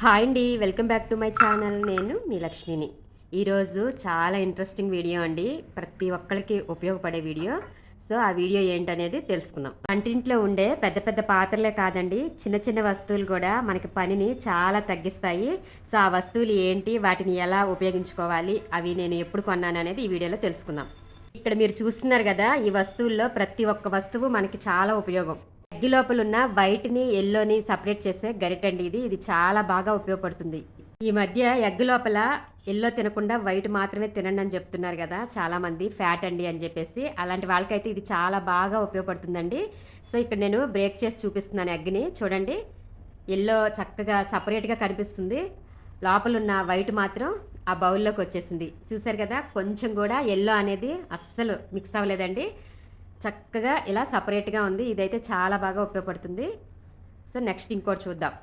Hi అండి welcome back to my channel. నేను మీ లక్ష్మిని. ఈరోజు చాలా ఇంట్రెస్టింగ్ వీడియో అండి. ప్రతి ఒక్కరికి ఉపయోగపడే వీడియో. సో ఆ వీడియో ఏంటనేది తెలుసుకుందాం. వంటింట్లో ఉండే పెద్ద పెద్ద పాత్రలే కాదండి. చిన్న చిన్న వస్తువులు కూడా మనకి పనిని చాలా తగ్గిస్తాయి. సో ఆ వస్తువులు ఏంటి వాటిని ఎలా ఉపయోగించుకోవాలి అవి నేను ఎప్పుడు కొన్నాను అనేది ఈ వీడియోలో తెలుసుకుందాం. ఇక్కడ మీరు చూస్తున్నారు కదా ఈ వస్తువుల్లో ప్రతి ఒక్క వస్తువు మనకి చాలా ఉపయోగం. అగ్గి లోపల ఉన్న వైట్ని ఎల్లోని సపరేట్ చేసే గరిటండి ఇది. ఇది చాలా బాగా ఉపయోగపడుతుంది. ఈ మధ్య ఎగ్ లోపల ఎల్లో తినకుండా వైట్ మాత్రమే తినండి అని చెప్తున్నారు కదా చాలామంది ఫ్యాట్ అండి అని చెప్పేసి. అలాంటి వాళ్ళకైతే ఇది చాలా బాగా ఉపయోగపడుతుందండి. సో ఇక్కడ నేను బ్రేక్ చేసి చూపిస్తున్నాను ఎగ్ని. చూడండి. ఎల్లో చక్కగా సపరేట్గా కనిపిస్తుంది. లోపల ఉన్న వైట్ మాత్రం ఆ బౌల్లోకి వచ్చేసింది. చూసారు కదా? కొంచెం కూడా ఎల్లో అనేది అస్సలు మిక్స్ అవ్వలేదండి. చక్కగా ఇలా సపరేట్గా ఉంది. ఇదైతే చాలా బాగా ఉపయోగపడుతుంది. సో నెక్స్ట్ ఇంకోటి చూద్దాం.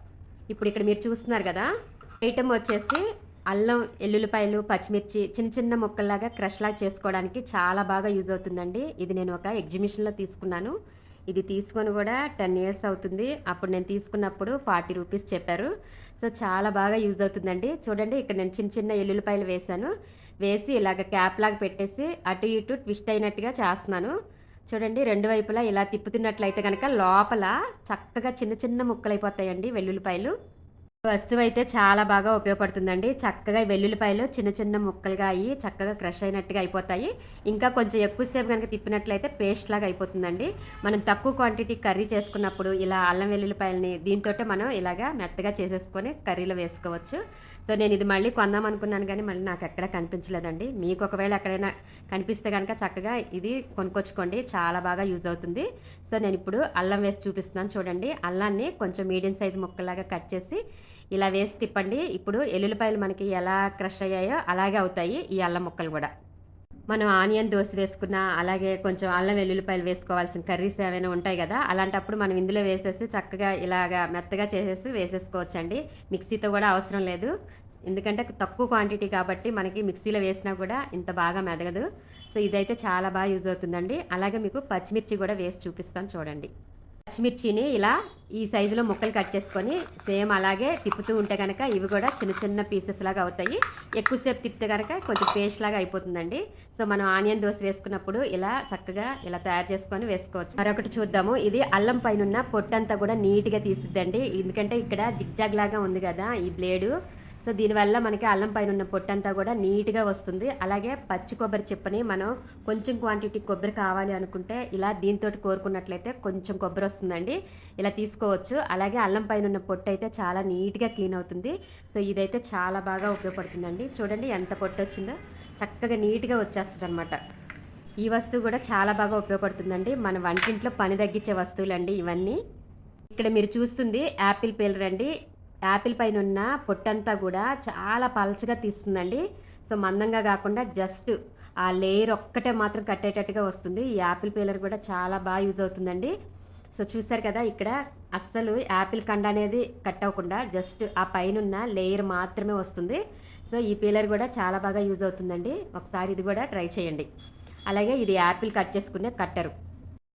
ఇప్పుడు ఇక్కడ మీరు చూస్తున్నారు కదా ఐటమ్ వచ్చేసి అల్లం ఎల్లుల్లిపాయలు పచ్చిమిర్చి చిన్న చిన్న ముక్కల్లాగా క్రష్ లాగా చేసుకోవడానికి చాలా బాగా యూజ్ అవుతుందండి. ఇది నేను ఒక ఎగ్జిబిషన్లో తీసుకున్నాను. ఇది తీసుకొని కూడా టెన్ ఇయర్స్ అవుతుంది. అప్పుడు నేను తీసుకున్నప్పుడు ఫార్టీ రూపీస్ చెప్పారు. సో చాలా బాగా యూజ్ అవుతుందండి. చూడండి ఇక్కడ నేను చిన్న చిన్న ఎల్లుల్లిపాయలు వేసాను వేసి ఇలాగ క్యాప్ లాగా పెట్టేసి అటు ఇటు ట్విస్ట్ అయినట్టుగా చేస్తున్నాను. చూడండి రెండు వైపులా ఇలా తిప్పుతున్నట్లయితే కనుక లోపల చక్కగా చిన్న చిన్న ముక్కలు అయిపోతాయండి వెల్లుల్లిపాయలు. వస్తువు అయితే చాలా బాగా ఉపయోగపడుతుందండి. చక్కగా వెల్లుల్లిపాయలు చిన్న చిన్న ముక్కలుగా అయ్యి చక్కగా క్రష్ అయినట్టుగా అయిపోతాయి. ఇంకా కొంచెం ఎక్కువసేపు కనుక తిప్పినట్లయితే పేస్ట్ లాగా అయిపోతుందండి. మనం తక్కువ క్వాంటిటీ కర్రీ చేసుకున్నప్పుడు ఇలా అల్లం వెల్లుల్లిపాయలని దీంతో మనం ఇలాగా మెత్తగా చేసేసుకొని కర్రీలో వేసుకోవచ్చు. సో నేను ఇది మళ్ళీ కొందాం అనుకున్నాను కానీ మళ్ళీ నాకు ఎక్కడ కనిపించలేదండి. మీకు ఒకవేళ ఎక్కడైనా కనిపిస్తే కనుక చక్కగా ఇది కొనుక్కొచ్చుకోండి. చాలా బాగా యూజ్ అవుతుంది. సో నేను ఇప్పుడు అల్లం వేసి చూపిస్తున్నాను చూడండి. అల్లాన్ని కొంచెం మీడియం సైజ్ ముక్కలాగా కట్ చేసి ఇలా వేసి తిప్పండి. ఇప్పుడు ఎల్లుల్లిపాయలు మనకి ఎలా క్రష్ అయ్యాయో అలాగే అవుతాయి ఈ అల్లం ముక్కలు కూడా. మనం ఆనియన్ దోశ వేసుకున్న అలాగే కొంచెం అల్లం వెల్లుల్లిపాయలు వేసుకోవాల్సిన కర్రీస్ ఏమైనా ఉంటాయి కదా అలాంటప్పుడు మనం ఇందులో వేసేసి చక్కగా ఇలాగా మెత్తగా చేసేసి వేసేసుకోవచ్చండి. మిక్సీతో కూడా అవసరం లేదు. ఎందుకంటే తక్కువ క్వాంటిటీ కాబట్టి మనకి మిక్సీలో వేసినా కూడా ఇంత బాగా మెదగదు. సో ఇదైతే చాలా బాగా యూజ్ అవుతుందండి. అలాగే మీకు పచ్చిమిర్చి కూడా వేసి చూపిస్తాను చూడండి. పచ్చిమిర్చిని ఇలా ఈ సైజులో ముక్కలు కట్ చేసుకొని సేమ్ అలాగే తిప్పుతూ ఉంటే కనుక ఇవి కూడా చిన్న చిన్న పీసెస్ లాగా అవుతాయి. ఎక్కువసేపు తిప్పితే కనుక కొంచెం పేస్ట్ లాగా అయిపోతుందండి. సో మనం ఆనియన్ దోశ వేసుకున్నప్పుడు ఇలా చక్కగా ఇలా తయారు చేసుకొని వేసుకోవచ్చు. మరొకటి చూద్దాము. ఇది అల్లం పైన పొట్టంతా కూడా నీట్గా తీసిద్దండి. ఎందుకంటే ఇక్కడ జిగ్జాగ్ లాగా ఉంది కదా ఈ బ్లేడు సో దీనివల్ల మనకి అల్లం పైన ఉన్న పొట్టంతా కూడా నీట్గా వస్తుంది. అలాగే పచ్చి కొబ్బరి చిప్పని మనం కొంచెం క్వాంటిటీ కొబ్బరి కావాలి అనుకుంటే ఇలా దీంతో కోరుకున్నట్లయితే కొంచెం కొబ్బరి వస్తుందండి. ఇలా తీసుకోవచ్చు. అలాగే అల్లం పైన ఉన్న పొట్టు అయితే చాలా నీట్గా క్లీన్ అవుతుంది. సో ఇదైతే చాలా బాగా ఉపయోగపడుతుందండి. చూడండి ఎంత పొట్టు వచ్చిందో. చక్కగా నీట్గా వచ్చేస్తుంది అనమాట ఈ వస్తువు కూడా చాలా బాగా ఉపయోగపడుతుందండి. మన వంటింట్లో పని తగ్గించే వస్తువులండి ఇవన్నీ. ఇక్కడ మీరు చూస్తుంది యాపిల్ పేలర్ అండి యాపిల్ పైన ఉన్న పొట్టంతా కూడా చాలా పలచగా తీస్తుందండి. సో మందంగా కాకుండా జస్ట్ ఆ లేయర్ ఒక్కటే మాత్రం కట్టేటట్టుగా వస్తుంది. ఈ యాపిల్ పీలర్ కూడా చాలా బాగా యూజ్ అవుతుందండి. సో చూసారు కదా ఇక్కడ అస్సలు యాపిల్ కండ అనేది కట్ అవ్వకుండా జస్ట్ ఆ పైన లేయర్ మాత్రమే వస్తుంది. సో ఈ పీలర్ కూడా చాలా బాగా యూజ్ అవుతుందండి. ఒకసారి ఇది కూడా ట్రై చేయండి. అలాగే ఇది యాపిల్ కట్ చేసుకునే కట్టరు.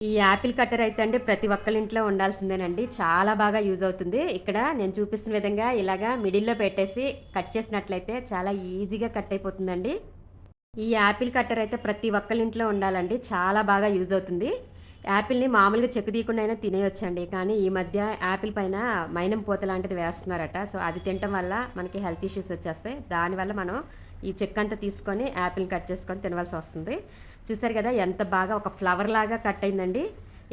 ఈ యాపిల్ కట్టర్ అయితే అండి ప్రతి ఒక్కరింట్లో ఉండాల్సిందేనండి. చాలా బాగా యూజ్ అవుతుంది. ఇక్కడ నేను చూపిస్తున్న విధంగా ఇలాగా మిడిల్లో పెట్టేసి కట్ చేసినట్లయితే చాలా ఈజీగా కట్ అయిపోతుందండి. ఈ యాపిల్ కట్టర్ అయితే ప్రతి ఒక్కరి ఇంట్లో ఉండాలండి. చాలా బాగా యూజ్ అవుతుంది. యాపిల్ని మామూలుగా చెక్కు తీయకుండా అయినా తినేయొచ్చండి. కానీ ఈ మధ్య యాపిల్ పైన మైనం పూత లాంటిది వేస్తున్నారట. సో అది తినటం వల్ల మనకి హెల్త్ ఇష్యూస్ వచ్చేస్తాయి. దానివల్ల మనం ఈ చెక్క అంతా తీసుకొని యాపిల్ని కట్ చేసుకొని తినవలసి వస్తుంది. చూసారు కదా ఎంత బాగా ఒక ఫ్లవర్ లాగా కట్ అయిందండి.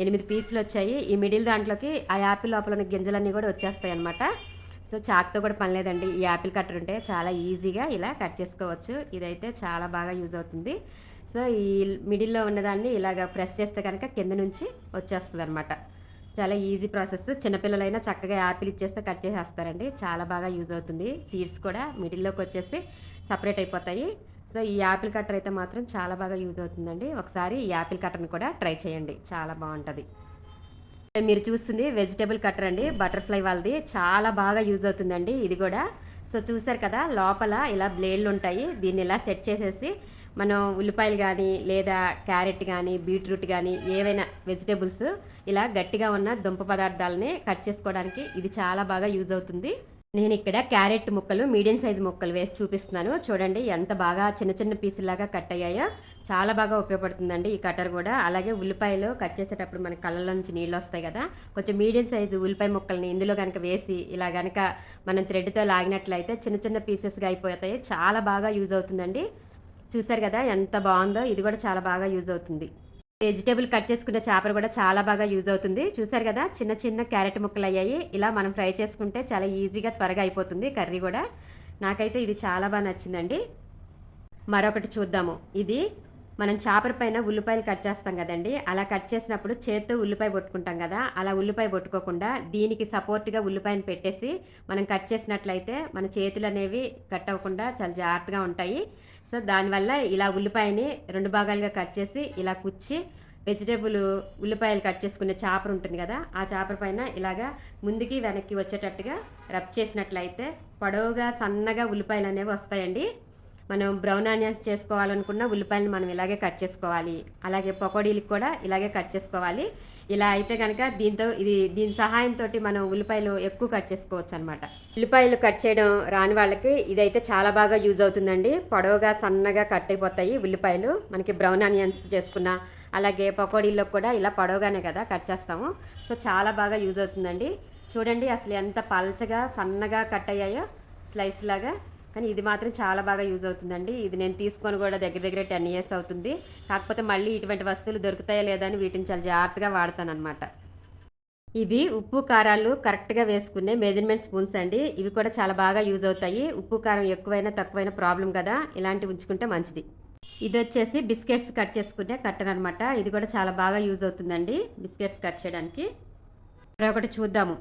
ఎనిమిది పీసులు వచ్చాయి. ఈ మిడిల్ దాంట్లోకి ఆ యాపిల్ లోపల ఉన్న గింజలన్నీ కూడా వచ్చేస్తాయి అనమాట సో చాక్తో కూడా పని లేదండి. ఈ యాపిల్ కట్టర్ ఉంటే చాలా ఈజీగా ఇలా కట్ చేసుకోవచ్చు. ఇదైతే చాలా బాగా యూజ్ అవుతుంది. సో ఈ మిడిల్లో ఉన్నదాన్ని ఇలాగ ప్రెస్ చేస్తే కనుక కింద నుంచి వచ్చేస్తుంది అనమాట చాలా ఈజీ ప్రాసెస్ చిన్నపిల్లలైనా చక్కగా యాపిల్ ఇచ్చేస్తే కట్ చేసేస్తారండి. చాలా బాగా యూజ్ అవుతుంది. సీడ్స్ కూడా మిడిల్లోకి వచ్చేసి సపరేట్ అయిపోతాయి. సో ఈ యాపిల్ కట్టర్ అయితే మాత్రం చాలా బాగా యూజ్ అవుతుందండి. ఒకసారి ఈ యాపిల్ కట్టర్ని కూడా ట్రై చేయండి. చాలా బాగుంటుంది. మీరు చూస్తుంది వెజిటేబుల్ కట్టర్ అండి. బటర్ఫ్లై వాళ్ళది చాలా బాగా యూజ్ అవుతుందండి ఇది కూడా. సో చూసారు కదా లోపల ఇలా బ్లేడ్లు ఉంటాయి. దీన్ని ఇలా సెట్ చేసేసి మనం ఉల్లిపాయలు కానీ లేదా క్యారెట్ కానీ బీట్రూట్ కానీ ఏవైనా వెజిటేబుల్స్ ఇలా గట్టిగా ఉన్న దుంప పదార్థాలని కట్ చేసుకోవడానికి ఇది చాలా బాగా యూజ్ అవుతుంది. నేను ఇక్కడ క్యారెట్ ముక్కలు మీడియం సైజ్ ముక్కలు వేసి చూపిస్తున్నాను. చూడండి ఎంత బాగా చిన్న చిన్న పీసులాగా కట్ అయ్యాయో. చాలా బాగా ఉపయోగపడుతుందండి ఈ కటర్ కూడా. అలాగే ఉల్లిపాయలు కట్ చేసేటప్పుడు మన కళ్ళలో నుంచి నీళ్ళు వస్తాయి కదా. కొంచెం మీడియం సైజు ఉల్లిపాయ ముక్కల్ని ఇందులో కనుక వేసి ఇలా కనుక మనం థ్రెడ్తో లాగినట్లయితే చిన్న చిన్న పీసెస్గా అయిపోతాయి. చాలా బాగా యూజ్ అవుతుందండి. చూసారు కదా ఎంత బాగుందో. ఇది కూడా చాలా బాగా యూజ్ అవుతుంది. వెజిటేబుల్ కట్ చేసుకునే చేపలు కూడా చాలా బాగా యూజ్ అవుతుంది. చూసారు కదా చిన్న చిన్న క్యారెట్ ముక్కలు అయ్యాయి. ఇలా మనం ఫ్రై చేసుకుంటే చాలా ఈజీగా త్వరగా అయిపోతుంది కర్రీ కూడా. నాకైతే ఇది చాలా బాగా నచ్చిందండి. మరొకటి చూద్దాము. ఇది మనం చేపల పైన ఉల్లిపాయలు కట్ చేస్తాం కదండి. అలా కట్ చేసినప్పుడు చేత్తో ఉల్లిపాయ పట్టుకుంటాం కదా అలా ఉల్లిపాయ పట్టుకోకుండా దీనికి సపోర్ట్గా ఉల్లిపాయను పెట్టేసి మనం కట్ చేసినట్లయితే మన చేతులు అనేవి కట్ అవ్వకుండా చాలా జాగ్రత్తగా ఉంటాయి. సో దానివల్ల ఇలా ఉల్లిపాయని రెండు భాగాలుగా కట్ చేసి ఇలా కుచ్చి వెజిటేబుల్ ఉల్లిపాయలు కట్ చేసుకునే చాపర్ ఉంటుంది కదా ఆ చాపర్ పైన ఇలాగా ముందుకి వెనక్కి వచ్చేటట్టుగా రబ్ చేసినట్లయితే పొడవుగా సన్నగా ఉల్లిపాయలు అనేవి వస్తాయండి. మనం బ్రౌన్ ఆనియన్స్ చేసుకోవాలనుకున్న ఉల్లిపాయలను మనం ఇలాగే కట్ చేసుకోవాలి. అలాగే పకోడీలకు కూడా ఇలాగే కట్ చేసుకోవాలి. ఇలా అయితే కనుక దీంతో ఇది దీని సహాయంతో మనం ఉల్లిపాయలు ఎక్కువ కట్ చేసుకోవచ్చు అనమాట ఉల్లిపాయలు కట్ చేయడం రాని వాళ్ళకి ఇదైతే చాలా బాగా యూజ్ అవుతుందండి. పొడవుగా సన్నగా కట్ అయిపోతాయి ఉల్లిపాయలు. మనకి బ్రౌన్ ఆనియన్స్ చేసుకున్న అలాగే పకోడీల్లో కూడా ఇలా పొడవుగానే కదా కట్ చేస్తాము. సో చాలా బాగా యూజ్ అవుతుందండి. చూడండి అసలు ఎంత పలచగా సన్నగా కట్ అయ్యాయో స్లైస్ లాగా. కానీ ఇది మాత్రం చాలా బాగా యూజ్ అవుతుందండి. ఇది నేను తీసుకొని కూడా దగ్గర దగ్గర టెన్ ఇయర్స్ అవుతుంది. కాకపోతే మళ్ళీ ఇటువంటి వస్తువులు దొరుకుతాయా లేదా అని వీటిని చాలా జాగ్రత్తగా వాడతాను అనమాట ఇవి ఉప్పు కారాలు కరెక్ట్గా వేసుకునే మెజర్మెంట్ స్పూన్స్ అండి. ఇవి కూడా చాలా బాగా యూజ్ అవుతాయి. ఉప్పు కారం ఎక్కువైనా తక్కువైనా ప్రాబ్లం కదా. ఇలాంటివి ఉంచుకుంటే మంచిది. ఇది వచ్చేసి బిస్కెట్స్ కట్ చేసుకునే కట్టన్ అనమాట ఇది కూడా చాలా బాగా యూజ్ అవుతుందండి బిస్కెట్స్ కట్ చేయడానికి. మరొకటి చూద్దాము.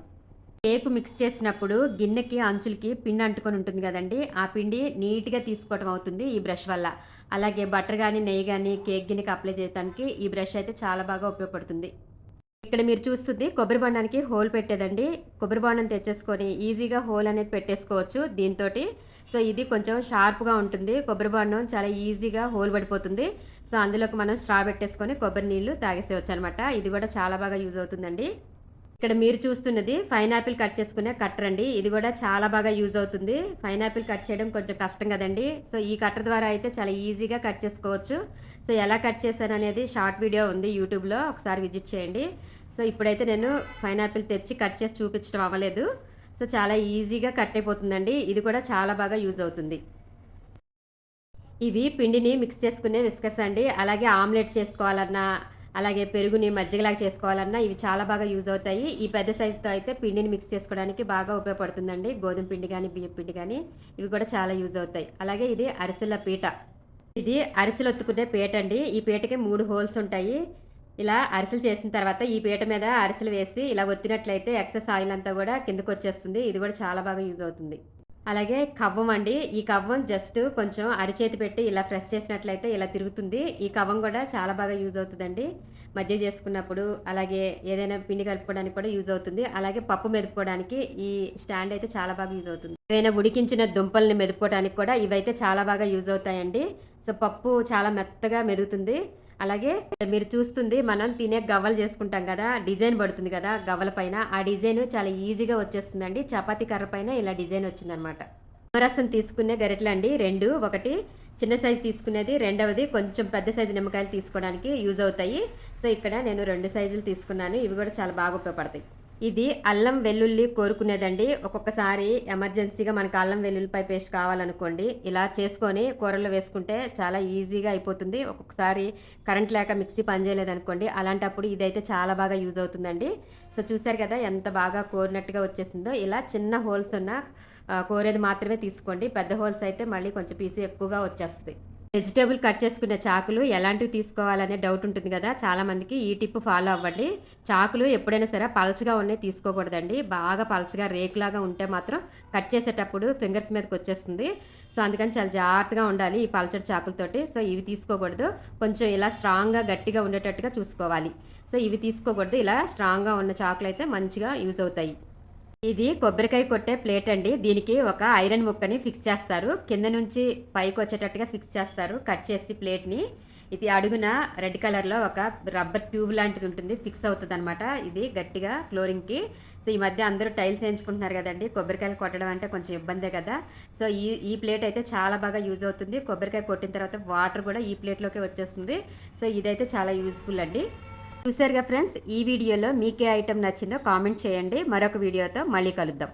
కేక్ మిక్స్ చేసినప్పుడు గిన్నెకి అంచులకి పిండి అంటుకొని ఉంటుంది కదండి. ఆ పిండి నీట్గా తీసుకోవటం అవుతుంది ఈ బ్రష్ వల్ల. అలాగే బటర్ కానీ నెయ్యి కానీ కేక్ గిన్నెకి అప్లై చేయడానికి ఈ బ్రష్ అయితే చాలా బాగా ఉపయోగపడుతుంది. ఇక్కడ మీరు చూస్తుంది కొబ్బరి బొండానికి హోల్ పెట్టేదండి. కొబ్బరి బొండం తెచ్చేసుకొని ఈజీగా హోల్ అనేది పెట్టేసుకోవచ్చు దీంతో సో ఇది కొంచెం షార్ప్గా ఉంటుంది. కొబ్బరి బొండం చాలా ఈజీగా హోల్ పడిపోతుంది. సో అందులోకి మనం స్ట్రా పెట్టేసుకొని కొబ్బరి నీళ్ళు తాగేసేవచ్చు అనమాట ఇది కూడా చాలా బాగా యూజ్ అవుతుందండి. ఇక్కడ మీరు చూస్తున్నది పైనాపిల్ కట్ చేసుకునే కట్టర్ అండి. ఇది కూడా చాలా బాగా యూజ్ అవుతుంది. పైనాపిల్ కట్ చేయడం కొంచెం కష్టం కదండి. సో ఈ కట్టర్ ద్వారా అయితే చాలా ఈజీగా కట్ చేసుకోవచ్చు. సో ఎలా కట్ చేశాను అనేది షార్ట్ వీడియో ఉంది యూట్యూబ్లో ఒకసారి విజిట్ చేయండి. సో ఇప్పుడైతే నేను పైనాపిల్ తెచ్చి కట్ చేసి చూపించడం అవ్వలేదు. సో చాలా ఈజీగా కట్ అయిపోతుందండి. ఇది కూడా చాలా బాగా యూజ్ అవుతుంది. ఇవి పిండిని మిక్స్ చేసుకునే విస్కస్ అండి. అలాగే ఆమ్లెట్ చేసుకోవాలన్నా అలాగే పెరుగుని మజ్జిగలాగా చేసుకోవాలన్నా ఇవి చాలా బాగా యూజ్ అవుతాయి. ఈ పెద్ద సైజుతో అయితే పిండిని మిక్స్ చేసుకోవడానికి బాగా ఉపయోగపడుతుందండి. గోధుమ పిండి కానీ బియ్యం పిండి కానీ ఇవి కూడా చాలా యూజ్ అవుతాయి. అలాగే ఇది అరిసెల పీట. ఇది అరిసెలు ఒత్తుకునే పీట అండి. ఈ పీటకి మూడు హోల్స్ ఉంటాయి. ఇలా అరిసెలు చేసిన తర్వాత ఈ పీట మీద అరిసెలు వేసి ఇలా ఒత్తినట్లయితే ఎక్సెస్ ఆయిల్ అంతా కూడా కిందకు వచ్చేస్తుంది ఇది కూడా చాలా బాగా యూజ్ అవుతుంది. అలాగే కవ్వం అండి. ఈ కవ్వం జస్ట్ కొంచెం అరిచేతి పెట్టి ఇలా ఫ్రెష్ చేసినట్లయితే ఇలా తిరుగుతుంది. ఈ కవ్వం కూడా చాలా బాగా యూజ్ అవుతుందండి. మధ్య చేసుకున్నప్పుడు అలాగే ఏదైనా పిండి కలుపుకోవడానికి కూడా యూజ్ అవుతుంది. అలాగే పప్పు మెదుపుకోవడానికి ఈ స్టాండ్ అయితే చాలా బాగా యూజ్ అవుతుంది. ఏదైనా ఉడికించిన దుంపల్ని మెదుపుకోవడానికి కూడా ఇవైతే చాలా బాగా యూజ్ అవుతాయండి. సో పప్పు చాలా మెత్తగా మెరుగుతుంది అలాగే మీరు చూస్తుంది మనం తినే గవ్వలు చేసుకుంటాం కదా డిజైన్ పడుతుంది కదా గవ్వల పైన. ఆ డిజైన్ చాలా ఈజీగా వచ్చేస్తుందండి. చపాతీ కర్ర పైన ఇలా డిజైన్ వచ్చిందనమాట. నిమ్మరసం తీసుకునే గరిటలు అండి రెండు. ఒకటి చిన్న సైజు తీసుకునేది. రెండవది కొంచెం పెద్ద సైజు నిమ్మకాయలు తీసుకోవడానికి యూజ్ అవుతాయి. సో ఇక్కడ నేను రెండు సైజులు తీసుకున్నాను. ఇవి కూడా చాలా బాగా ఉపయోగపడతాయి. ఇది అల్లం వెల్లుల్లి కోరుకునేదండి. ఒక్కొక్కసారి ఎమర్జెన్సీగా మనకు అల్లం వెల్లుల్లిపై పేస్ట్ కావాలనుకోండి ఇలా చేసుకొని కూరలో వేసుకుంటే చాలా ఈజీగా అయిపోతుంది. ఒక్కొక్కసారి కరెంట్ లేక మిక్సీ పనిచేయలేదనుకోండి అలాంటప్పుడు ఇదైతే చాలా బాగా యూజ్ అవుతుందండి. సో చూసారు కదా ఎంత బాగా కోరినట్టుగా వచ్చేసిందో. ఇలా చిన్న హోల్స్ ఉన్న కోరేది మాత్రమే తీసుకోండి. పెద్ద హోల్స్ అయితే మళ్ళీ కొంచెం పీసీ ఎక్కువగా వచ్చేస్తుంది. వెజిటేబుల్ కట్ చేసుకునే చాకులు ఎలాంటివి తీసుకోవాలనే డౌట్ ఉంటుంది కదా. చాలామందికి ఈ టిప్ ఫాలో అవ్వండి. చాకులు ఎప్పుడైనా సరే పలచగా ఉన్నాయి తీసుకోకూడదండి. బాగా పలచగా రేకులాగా ఉంటే మాత్రం కట్ చేసేటప్పుడు ఫింగర్స్ మీదకి వచ్చేస్తుంది. సో అందుకని చాలా జాగ్రత్తగా ఉండాలి ఈ పలచడి చాకులతోటి. సో ఇవి తీసుకోకూడదు. కొంచెం ఇలా స్ట్రాంగ్గా గట్టిగా ఉండేటట్టుగా చూసుకోవాలి. సో ఇవి తీసుకోకూడదు. ఇలా స్ట్రాంగ్గా ఉన్న చాకులు అయితే మంచిగా యూజ్ అవుతాయి. ఇది కొబ్బరికాయ కొట్టే ప్లేట్ అండి. దీనికి ఒక ఐరన్ ముక్కని ఫిక్స్ చేస్తారు. కింద నుంచి పైకి వచ్చేటట్టుగా ఫిక్స్ చేస్తారు. కట్ చేసి ప్లేట్ని. ఇది అడుగున రెడ్ కలర్లో ఒక రబ్బర్ ట్యూబ్ లాంటిది ఉంటుంది. ఫిక్స్ అవుతుంది అనమాట ఇది గట్టిగా ఫ్లోరింగ్కి. సో ఈ మధ్య అందరూ టైల్స్ వేయించుకుంటున్నారు కదండి. కొబ్బరికాయలు కొట్టడం అంటే కొంచెం ఇబ్బందే కదా. సో ఈ ఈ ప్లేట్ అయితే చాలా బాగా యూజ్ అవుతుంది. కొబ్బరికాయ కొట్టిన తర్వాత వాటర్ కూడా ఈ ప్లేట్లోకే వచ్చేస్తుంది. సో ఇదైతే చాలా యూజ్ఫుల్ అండి. చూసారుగా ఫ్రెండ్స్ ఈ వీడియోలో మీకే ఐటెం నచ్చిందో కామెంట్ చేయండి. మరొక వీడియోతో మళ్ళీ కలుద్దాం.